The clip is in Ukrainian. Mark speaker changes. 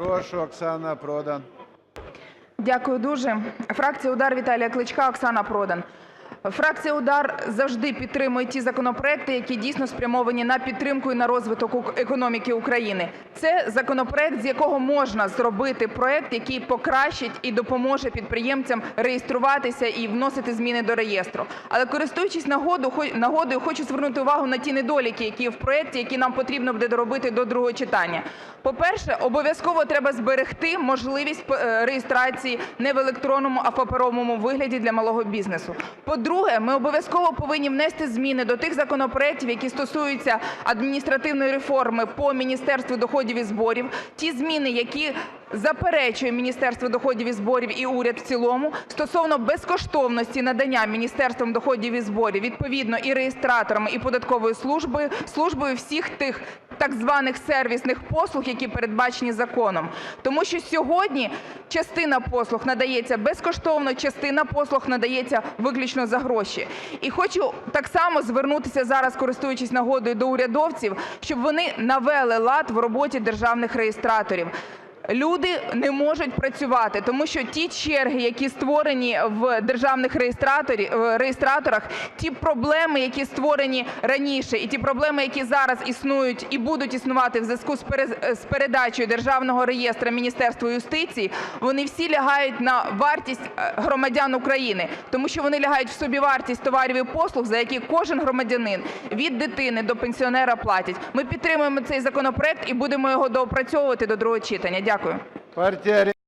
Speaker 1: Прошу, Оксана Продан.
Speaker 2: Дякую дуже. Фракція "Удар" Віталія Кличка, Оксана Продан. Фракція "Удар" завжди підтримує ті законопроекти, які дійсно спрямовані на підтримку і на розвиток економіки України. Це законопроект, з якого можна зробити проект, який покращить і допоможе підприємцям реєструватися і вносити зміни до реєстру. Але користуючись нагодою, хочу звернути увагу на ті недоліки, які в проекті, які нам потрібно буде доробити до другого читання. По-перше, обов'язково треба зберегти можливість е, реєстрації не в електронному, а в паперовому вигляді для малого бізнесу. По-друге, ми обов'язково повинні внести зміни до тих законопроектів, які стосуються адміністративної реформи по Міністерству доходів і зборів. Ті зміни, які заперечує Міністерство доходів і зборів і уряд в цілому стосовно безкоштовності надання Міністерством доходів і зборів відповідно і реєстраторами, і податковою службою, всіх тих так званих сервісних послуг, які передбачені законом. Тому що сьогодні частина послуг надається безкоштовно, частина послуг надається виключно за гроші. І хочу так само звернутися зараз, користуючись нагодою, до урядовців, щоб вони навели лад в роботі державних реєстраторів. Люди не можуть працювати, тому що ті черги, які створені в державних е, реєстраторах, ті проблеми, які створені раніше, і ті проблеми, які зараз існують і будуть існувати в зв'язку з перез- передачею державного реєстру Міністерству юстиції, вони всі лягають на вартість е, громадян України, тому що вони лягають в собівартість товарів і послуг, за які кожен громадянин від дитини до пенсіонера платить. Ми підтримуємо цей законопроект і будемо його доопрацьовувати до другого читання. Дякую.